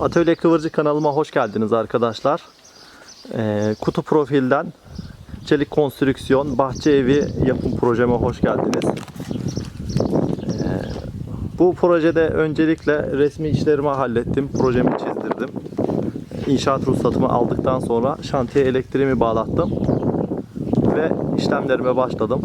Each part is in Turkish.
Atölye Kıvırcık kanalıma hoş geldiniz arkadaşlar. Ee, kutu profilden çelik konstrüksiyon bahçe evi yapım projeme hoş geldiniz. Ee, bu projede öncelikle resmi işlerimi hallettim, projemi çizdirdim. İnşaat ruhsatımı aldıktan sonra şantiye elektriğimi bağlattım ve işlemlerime başladım.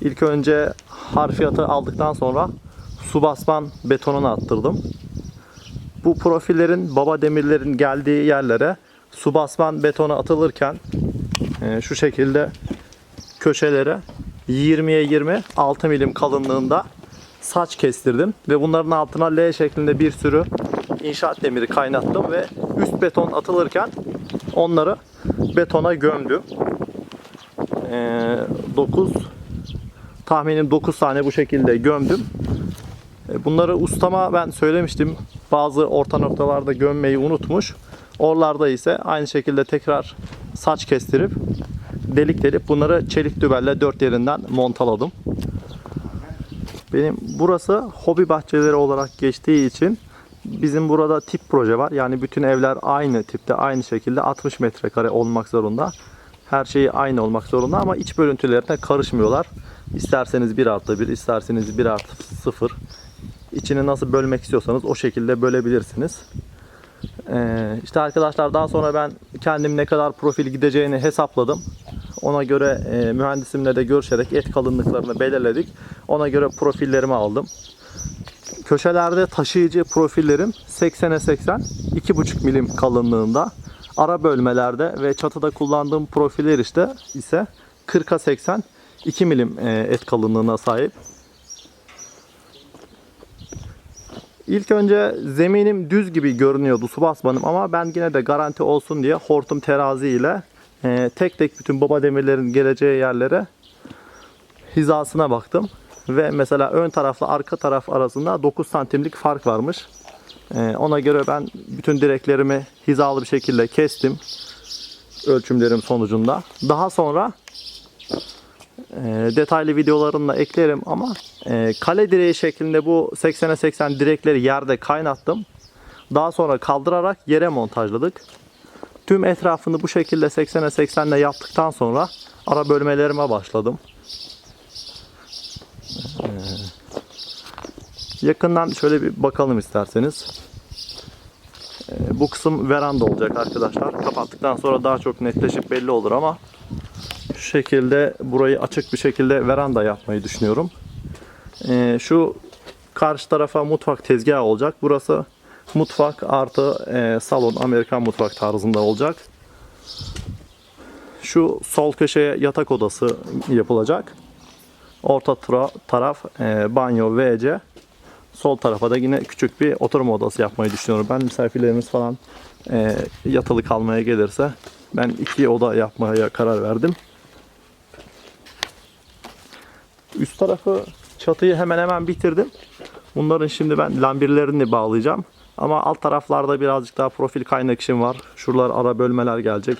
İlk önce harfiyatı aldıktan sonra su basman betonunu attırdım. Bu profillerin baba demirlerin geldiği yerlere su basman betonu atılırken e, şu şekilde köşelere 20'ye 20 6 milim kalınlığında saç kestirdim ve bunların altına L şeklinde bir sürü inşaat demiri kaynattım ve üst beton atılırken onları betona gömdüm. 9 tahminim 9 tane bu şekilde gömdüm. E, Bunları ustama ben söylemiştim. Bazı orta noktalarda gömmeyi unutmuş. Oralarda ise aynı şekilde tekrar saç kestirip delik delip bunları çelik dübelle dört yerinden montaladım. Benim burası hobi bahçeleri olarak geçtiği için bizim burada tip proje var. Yani bütün evler aynı tipte aynı şekilde 60 metrekare olmak zorunda. Her şeyi aynı olmak zorunda ama iç bölüntülerine karışmıyorlar. İsterseniz 1 artı 1, isterseniz 1 artı 0. İçini nasıl bölmek istiyorsanız o şekilde bölebilirsiniz. Ee, işte arkadaşlar daha sonra ben kendim ne kadar profil gideceğini hesapladım. Ona göre e, mühendisimle de görüşerek et kalınlıklarını belirledik. Ona göre profillerimi aldım. Köşelerde taşıyıcı profillerim 80'e 80, 2,5 milim kalınlığında. Ara bölmelerde ve çatıda kullandığım profiller işte ise 40'a 80, 2 milim e, et kalınlığına sahip. İlk önce zeminim düz gibi görünüyordu su basmanım ama ben yine de garanti olsun diye hortum terazi ile e, tek tek bütün baba demirlerin geleceği yerlere hizasına baktım. Ve mesela ön tarafla arka taraf arasında 9 santimlik fark varmış. E, ona göre ben bütün direklerimi hizalı bir şekilde kestim. Ölçümlerim sonucunda. Daha sonra detaylı videolarını eklerim ama e, kale direği şeklinde bu 80'e 80 direkleri yerde kaynattım. Daha sonra kaldırarak yere montajladık. Tüm etrafını bu şekilde 80'e 80 ile yaptıktan sonra ara bölmelerime başladım. Ee, yakından şöyle bir bakalım isterseniz. Ee, bu kısım veranda olacak arkadaşlar. Kapattıktan sonra daha çok netleşip belli olur ama şekilde burayı açık bir şekilde veranda yapmayı düşünüyorum. Ee, şu karşı tarafa mutfak tezgahı olacak. Burası mutfak artı e, salon Amerikan mutfak tarzında olacak. Şu sol köşeye yatak odası yapılacak. Orta tura, taraf e, banyo WC. Sol tarafa da yine küçük bir oturma odası yapmayı düşünüyorum. Ben misafirlerimiz falan e, yatılı kalmaya gelirse ben iki oda yapmaya karar verdim. Üst tarafı çatıyı hemen hemen bitirdim. Bunların şimdi ben lambirlerini bağlayacağım. Ama alt taraflarda birazcık daha profil kaynak işim var. Şuralar ara bölmeler gelecek.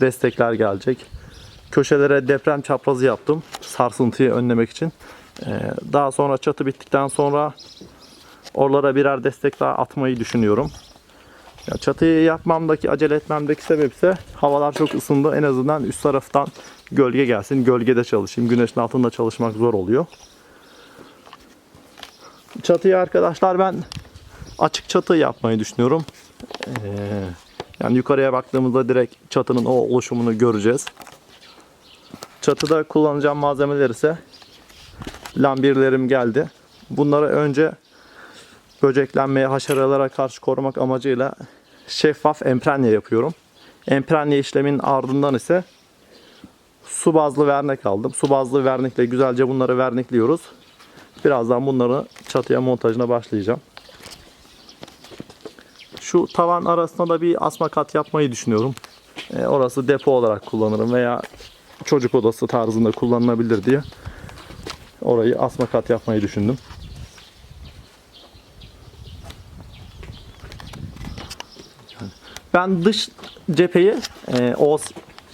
Destekler gelecek. Köşelere deprem çaprazı yaptım. Sarsıntıyı önlemek için. Ee, daha sonra çatı bittikten sonra oralara birer destek daha atmayı düşünüyorum. Ya çatıyı yapmamdaki, acele etmemdeki sebep ise havalar çok ısındı. En azından üst taraftan gölge gelsin. Gölgede çalışayım. Güneşin altında çalışmak zor oluyor. Çatıyı arkadaşlar ben açık çatı yapmayı düşünüyorum. Ee, yani yukarıya baktığımızda direkt çatının o oluşumunu göreceğiz. Çatıda kullanacağım malzemeler ise lambirlerim geldi. Bunları önce böceklenmeye, haşeralara karşı korumak amacıyla şeffaf emprenye yapıyorum. Emprenye işlemin ardından ise su bazlı vernik aldım. Su bazlı vernikle güzelce bunları vernikliyoruz. Birazdan bunları çatıya montajına başlayacağım. Şu tavan arasında da bir asma kat yapmayı düşünüyorum. E, orası depo olarak kullanırım veya çocuk odası tarzında kullanılabilir diye orayı asma kat yapmayı düşündüm. Ben dış cepheyi e, o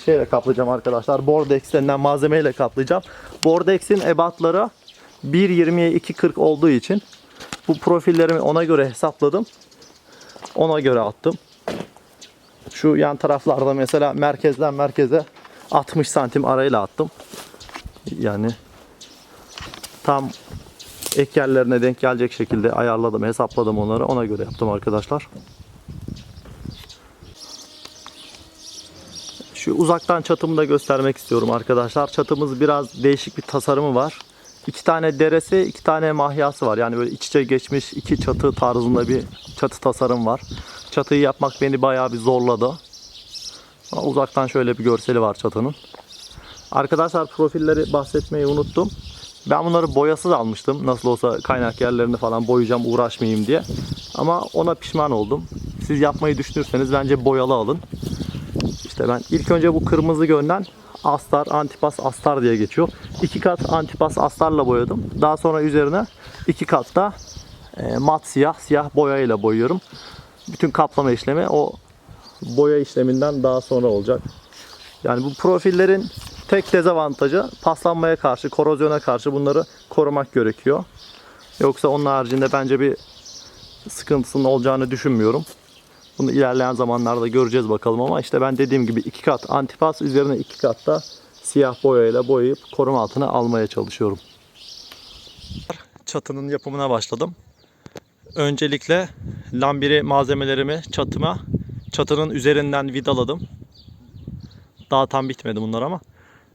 şeyle kaplayacağım arkadaşlar. Bordex denilen malzemeyle kaplayacağım. Bordex'in ebatları 1.20'ye 2.40 olduğu için bu profillerimi ona göre hesapladım. Ona göre attım. Şu yan taraflarda mesela merkezden merkeze 60 santim arayla attım. Yani tam ek yerlerine denk gelecek şekilde ayarladım, hesapladım onları. Ona göre yaptım arkadaşlar. Şu uzaktan çatımı da göstermek istiyorum arkadaşlar. Çatımız biraz değişik bir tasarımı var. İki tane deresi, iki tane mahyası var. Yani böyle iç içe geçmiş iki çatı tarzında bir çatı tasarım var. Çatıyı yapmak beni bayağı bir zorladı. Uzaktan şöyle bir görseli var çatının. Arkadaşlar profilleri bahsetmeyi unuttum. Ben bunları boyasız almıştım. Nasıl olsa kaynak yerlerini falan boyayacağım uğraşmayayım diye. Ama ona pişman oldum. Siz yapmayı düşünürseniz bence boyalı alın. İşte ben ilk önce bu kırmızı gönden astar, antipas astar diye geçiyor. İki kat antipas astarla boyadım. Daha sonra üzerine iki kat da e, mat siyah, siyah boyayla boyuyorum. Bütün kaplama işlemi o boya işleminden daha sonra olacak. Yani bu profillerin tek dezavantajı paslanmaya karşı, korozyona karşı bunları korumak gerekiyor. Yoksa onun haricinde bence bir sıkıntısının olacağını düşünmüyorum. Bunu ilerleyen zamanlarda göreceğiz bakalım ama işte ben dediğim gibi iki kat antipas üzerine iki kat da siyah boyayla boyayıp koruma altına almaya çalışıyorum. Çatının yapımına başladım. Öncelikle lambiri malzemelerimi çatıma çatının üzerinden vidaladım. Daha tam bitmedi bunlar ama.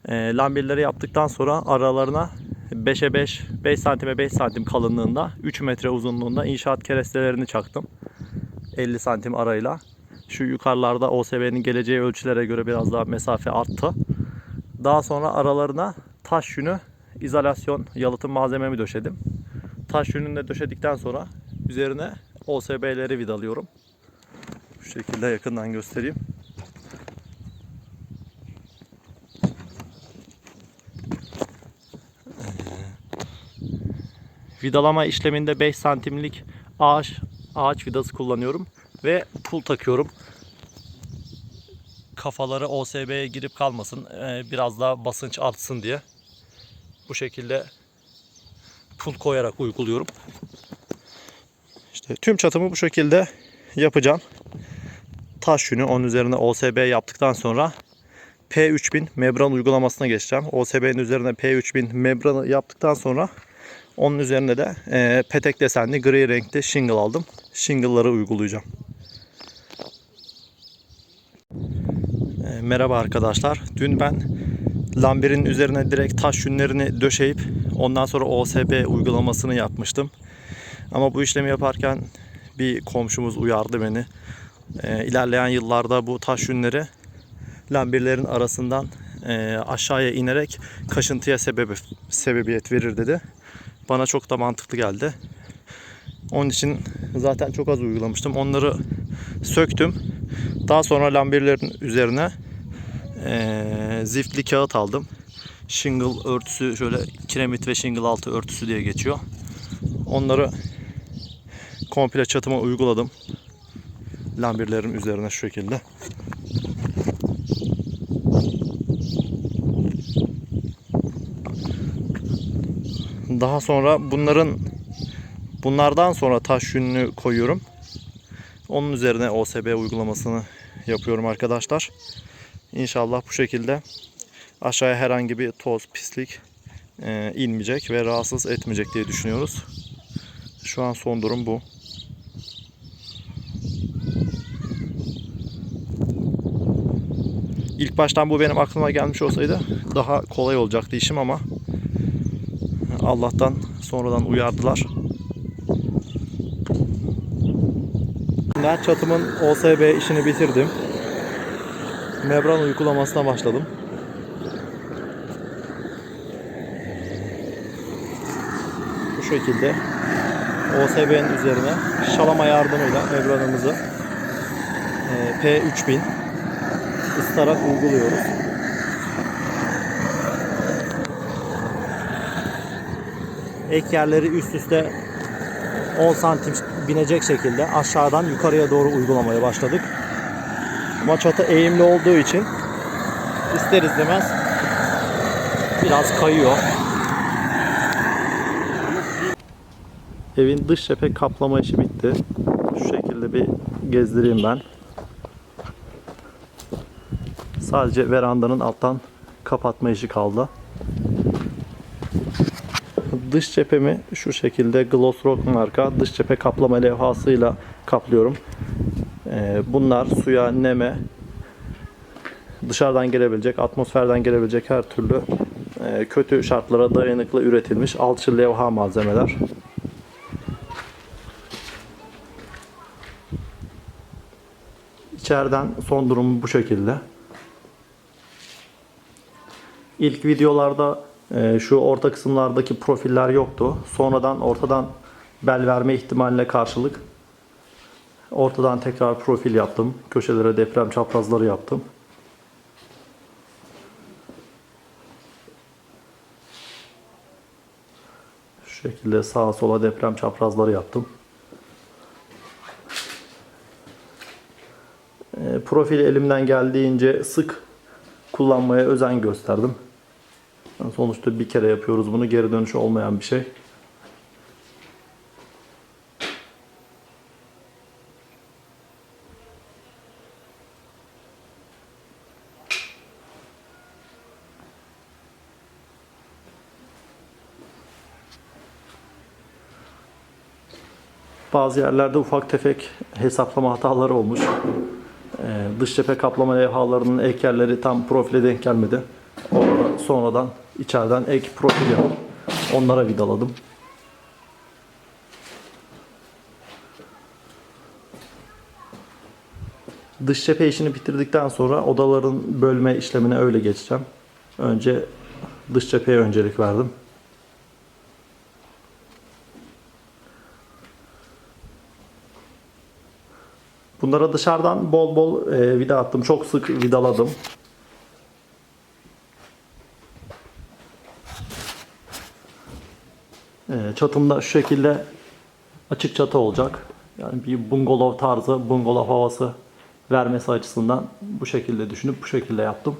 E, lambirleri yaptıktan sonra aralarına 5'e 5, 5 santime 5 santim kalınlığında, 3 metre uzunluğunda inşaat kerestelerini çaktım. 50 santim arayla. Şu yukarılarda OSB'nin geleceği ölçülere göre biraz daha mesafe arttı. Daha sonra aralarına taş yünü, izolasyon, yalıtım malzememi döşedim. Taş yününü de döşedikten sonra üzerine OSB'leri vidalıyorum. Şu şekilde yakından göstereyim. Vidalama işleminde 5 santimlik ağaç ağaç vidası kullanıyorum ve pul takıyorum. Kafaları OSB'ye girip kalmasın. ee, Biraz daha basınç artsın diye. Bu şekilde pul koyarak uyguluyorum. İşte tüm çatımı bu şekilde yapacağım. Taş yünü onun üzerine OSB yaptıktan sonra P3000 membran uygulamasına geçeceğim. OSB'nin üzerine P3000 membranı yaptıktan sonra onun üzerine de e, petek desenli gri renkte shingle aldım. Shingle'ları uygulayacağım. E, merhaba arkadaşlar. Dün ben lambirin üzerine direkt taş yünlerini döşeyip ondan sonra OSB uygulamasını yapmıştım. Ama bu işlemi yaparken bir komşumuz uyardı beni. E, ilerleyen yıllarda bu taş yünleri lambirlerin arasından e, aşağıya inerek kaşıntıya sebebi, sebebiyet verir dedi. Bana çok da mantıklı geldi. Onun için zaten çok az uygulamıştım. Onları söktüm. Daha sonra lambirlerin üzerine eee ziftli kağıt aldım. Shingle örtüsü şöyle kiremit ve shingle altı örtüsü diye geçiyor. Onları komple çatıma uyguladım. Lambirlerin üzerine şu şekilde. Daha sonra bunların bunlardan sonra taş yününü koyuyorum. Onun üzerine OSB uygulamasını yapıyorum arkadaşlar. İnşallah bu şekilde aşağıya herhangi bir toz, pislik e, inmeyecek ve rahatsız etmeyecek diye düşünüyoruz. Şu an son durum bu. İlk baştan bu benim aklıma gelmiş olsaydı daha kolay olacaktı işim ama Allah'tan sonradan uyardılar. Ben çatımın OSB işini bitirdim. Membran uygulamasına başladım. Bu şekilde OSB'nin üzerine şalama yardımıyla membranımızı e, P3000 ıslarak uyguluyoruz. Ek yerleri üst üste 10 santim binecek şekilde aşağıdan yukarıya doğru uygulamaya başladık. Ama çatı eğimli olduğu için ister istemez biraz kayıyor. Evin dış cephe kaplama işi bitti. Şu şekilde bir gezdireyim ben. Sadece verandanın alttan kapatma işi kaldı. Dış cephemi şu şekilde Gloss Rock marka dış cephe kaplama levhasıyla kaplıyorum. Ee, Bunlar suya, neme, dışarıdan gelebilecek, atmosferden gelebilecek her türlü e, kötü şartlara dayanıklı üretilmiş alçı levha malzemeler. İçeriden son durumu bu şekilde. İlk videolarda şu orta kısımlardaki profiller yoktu. Sonradan ortadan bel verme ihtimaline karşılık ortadan tekrar profil yaptım. Köşelere deprem çaprazları yaptım. Şu şekilde sağa sola deprem çaprazları yaptım. E, Profili elimden geldiğince sık kullanmaya özen gösterdim. Yani Sonuçta bir kere yapıyoruz bunu. Geri dönüşü olmayan bir şey. Bazı yerlerde ufak tefek hesaplama hataları olmuş. Ee, dış cephe kaplama levhalarının ek yerleri tam profile denk gelmedi. Sonradan içeriden ek profil yapıp onlara vidaladım. Dış cephe işini bitirdikten sonra odaların bölme işlemine öyle geçeceğim. Önce dış cepheye öncelik verdim. Bunlara dışarıdan bol bol e, vida attım. Çok sık vidaladım. E, çatımda şu şekilde açık çatı olacak. Yani bir bungalov tarzı, bungalov havası vermesi açısından bu şekilde düşünüp bu şekilde yaptım.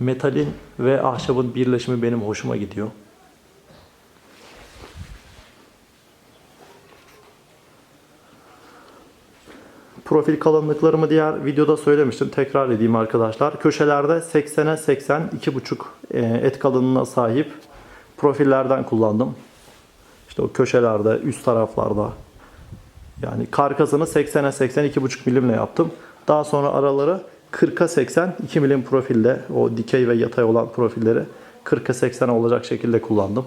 Metalin ve ahşabın birleşimi benim hoşuma gidiyor. Profil kalınlıklarımı diğer videoda söylemiştim. Tekrar edeyim arkadaşlar. Köşelerde 80'e 80 2,5 e, et kalınlığına sahip profillerden kullandım. İşte o köşelerde, üst taraflarda. Yani karkasını 80'e 80 2,5 milimle yaptım. Daha sonra araları 40'a 80 2 milim profilde o dikey ve yatay olan profilleri 40'a 80 olacak şekilde kullandım.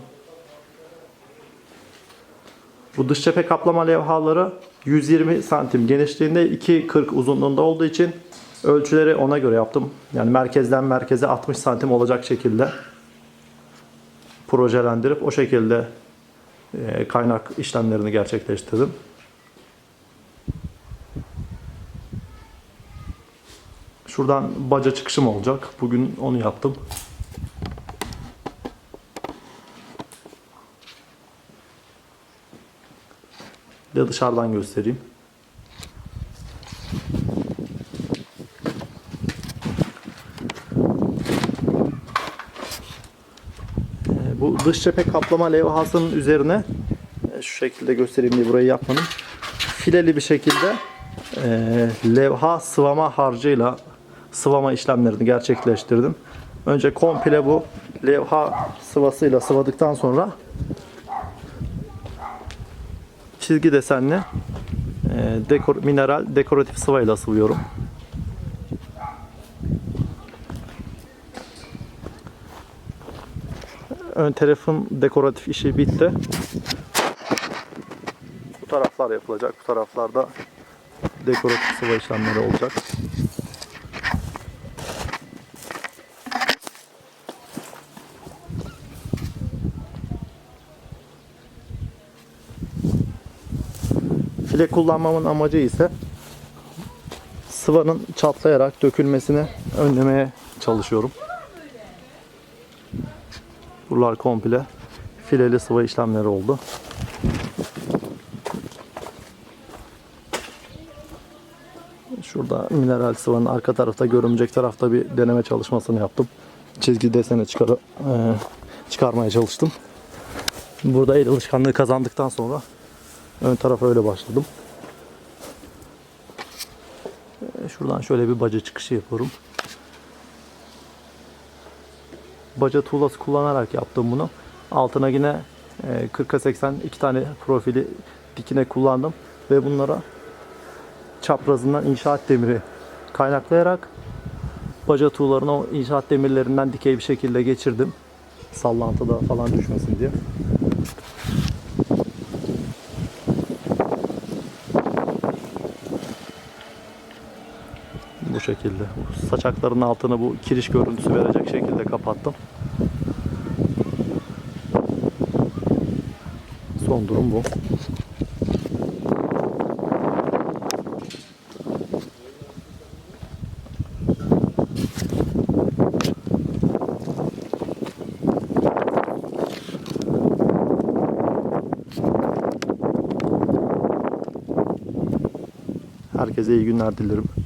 Bu dış cephe kaplama levhaları 120 santim genişliğinde 2.40 uzunluğunda olduğu için ölçüleri ona göre yaptım. Yani merkezden merkeze 60 santim olacak şekilde projelendirip o şekilde e, kaynak işlemlerini gerçekleştirdim. Şuradan baca çıkışım olacak. Bugün onu yaptım. Bir de dışarıdan göstereyim. Ee, Bu dış cephe kaplama levhasının üzerine e, şu şekilde göstereyim diye burayı yapmanın fileli bir şekilde e, levha sıvama harcıyla sıvama işlemlerini gerçekleştirdim. Önce komple bu levha sıvasıyla sıvadıktan sonra çizgi desenli e, dekor, mineral dekoratif sıvayla sıvıyorum. Ön tarafın dekoratif işi bitti. Bu taraflar yapılacak. Bu taraflarda dekoratif sıva işlemleri olacak. File kullanmamın amacı ise sıvanın çatlayarak dökülmesini önlemeye çalışıyorum. Buralar komple fileli sıva işlemleri oldu. Şurada mineral sıvanın arka tarafta görünecek tarafta bir deneme çalışmasını yaptım. Çizgi deseni çıkar, e, çıkarmaya çalıştım. Burada el alışkanlığı kazandıktan sonra ön tarafa öyle başladım. Ee, Şuradan şöyle bir baca çıkışı yapıyorum. Baca tuğlası kullanarak yaptım bunu. Altına yine e, 40'a 80 iki tane profili dikine kullandım ve bunlara çaprazından inşaat demiri kaynaklayarak baca tuğlarını o inşaat demirlerinden dikey bir şekilde geçirdim. Sallantıda falan düşmesin diye. Bu şekilde. Bu saçakların altını bu kiriş görüntüsü verecek şekilde kapattım. Son durum bu. Herkese iyi günler dilerim.